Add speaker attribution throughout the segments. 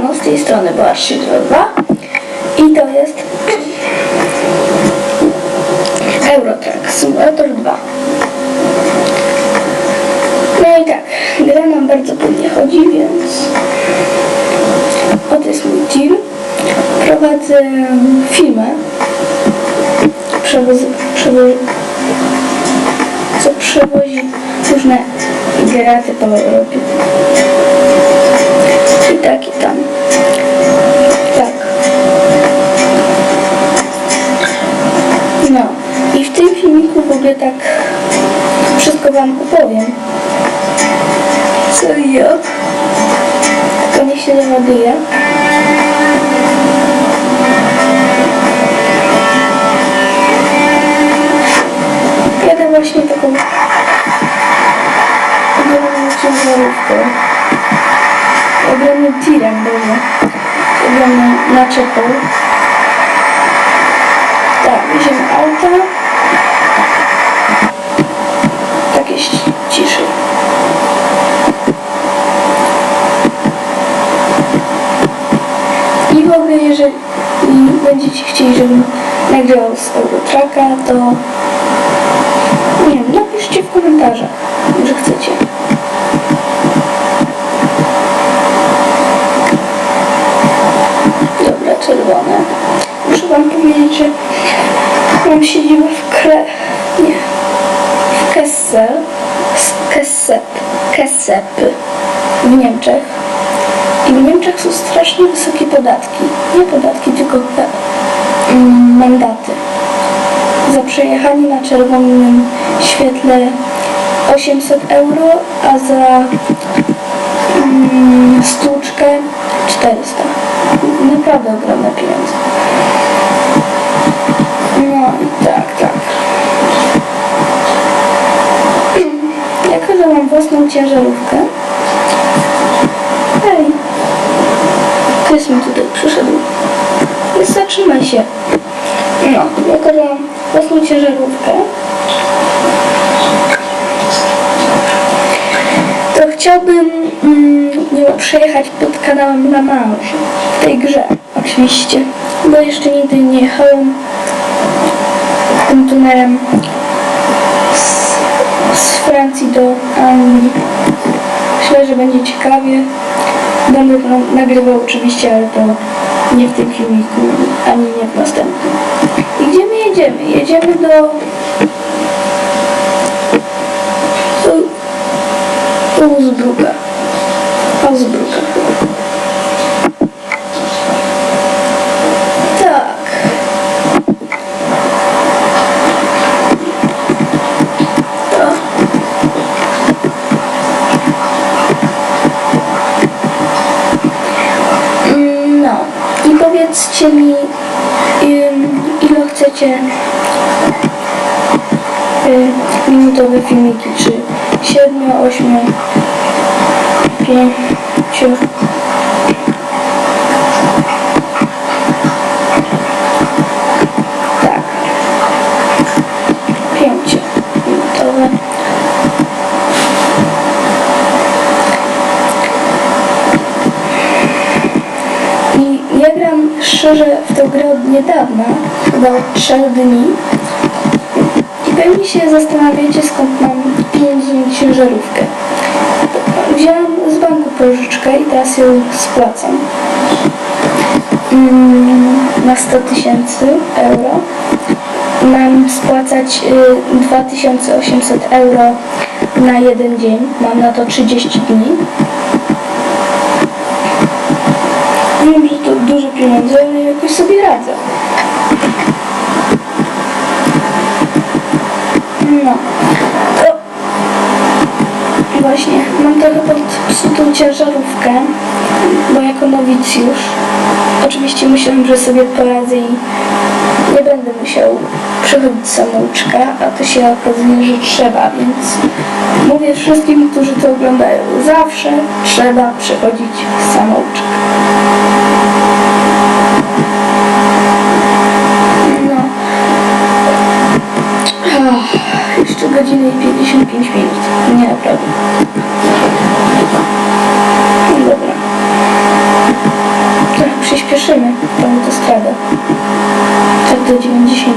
Speaker 1: Siemano, z tej strony była 322 i to jest Eurotrack Simulator 2. No i tak, gra nam bardzo płynnie chodzi, więc oto jest mój team. Prowadzę filmę, przewoz, przewoz, co przewozi różne graty po Europie. I tak, i tam. Tak. No. I w tym filmiku w ogóle tak wszystko wam opowiem. Co ja? Tylko niech się załaduje. Jadę właśnie taką ogromną ciężarówką. Ogromnym tirem, boże. Ogromną naczepą. Tak, wziąłem auta. Tak jest ciszej. I w ogóle, jeżeli będziecie chcieli, żebym nagrał z Eurotracka, to nie wiem, napiszcie w komentarzach, że chcecie. Dobra, czerwone. Muszę wam powiedzieć, że mam siedzibę w Kre... nie. w Kessel, Kessep, Kessep w Niemczech. I w Niemczech są strasznie wysokie podatki. Nie podatki, tylko mandaty. Za przejechanie na czerwonym świetle 800 euro, a za mm, stłuczkę 400. Naprawdę ogromne pieniądze. No tak, tak. Jako, że mam własną ciężarówkę. Hej. Ktoś mi tutaj przyszedł. Zatrzymaj się. No, jako, że mam własną ciężarówkę. To chciałbym mm, przejechać pod kanałem La Manche w tej grze, oczywiście, bo jeszcze nigdy nie jechałem tym tunelem z, z Francji do Anglii. Myślę, że będzie ciekawie. Będę nagrywał oczywiście, ale to nie w tym filmiku, ani nie w następnym. I gdzie my jedziemy? Jedziemy do... do... do Uzbruka. 15-minutowe y, filmiki, czy 7, 8, 5 szczerze w tę grę od niedawna, chyba od 3 dni. I pewnie się zastanawiacie skąd mam pieniędzy na ciężarówkę. Wziąłem z banku pożyczkę i teraz ją spłacam. Mm, Na 100 tysięcy euro. Mam spłacać y, 2800 euro na jeden dzień. Mam na to 30 dni. Wiem, że to duże pieniądze, jakoś sobie radzę. No. To właśnie, mam trochę popsutą ciężarówkę, bo jako nowicjusz oczywiście myślałem, że sobie poradzę i nie będę musiał przechodzić samouczka, a to się okazuje, że trzeba, więc mówię wszystkim, którzy to oglądają, zawsze trzeba przechodzić samouczek. No. Godzinę i 55 minut. Nie, naprawdę. No Dobra. jedziemy tą autostradę. Tak do 90.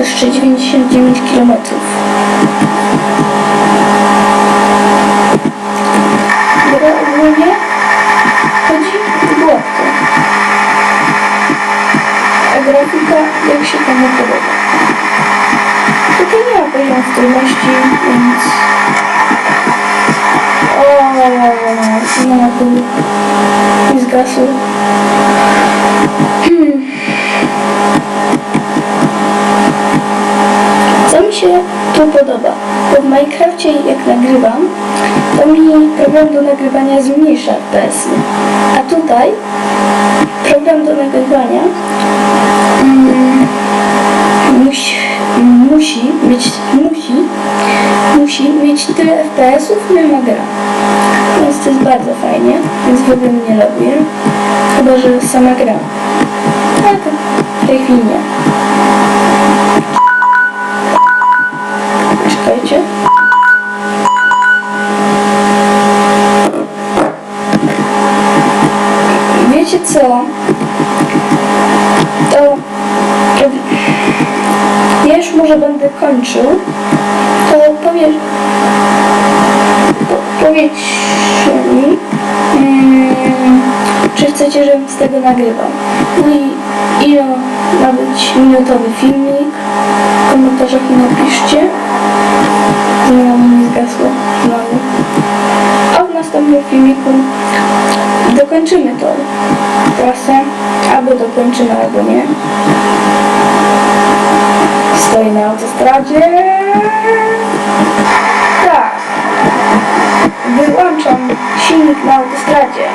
Speaker 1: Jeszcze 99 km. Gra ogólnie chodzi gładko. A grafika jak się panu podoba. Tutaj nie ma poziomu trudności, więc... O, no tu i zgasł. Hmm. Mi się tu podoba? Bo w Minecrafcie jak nagrywam, to mi program do nagrywania zmniejsza FPS-y. A tutaj program do nagrywania mm, musi, musi mieć musi, musi mieć tyle FPS-ów, ile ma gra. Więc to jest bardzo fajnie, więc w ogóle nie lubię. Chyba, że sama gra. To w tej chwili nie. Może będę kończył. To powiedz... Po, powiedzcie mi, mm, czy chcecie, żebym z tego nagrywał. No i ile ma być minutowy filmik. W komentarzach mi napiszcie. Znowu mi zgasło. Znowu. A w następnym filmiku dokończymy tą trasę. Albo dokończymy, albo nie. Autostradzie. Tak. Wyłączam silnik na autostradzie.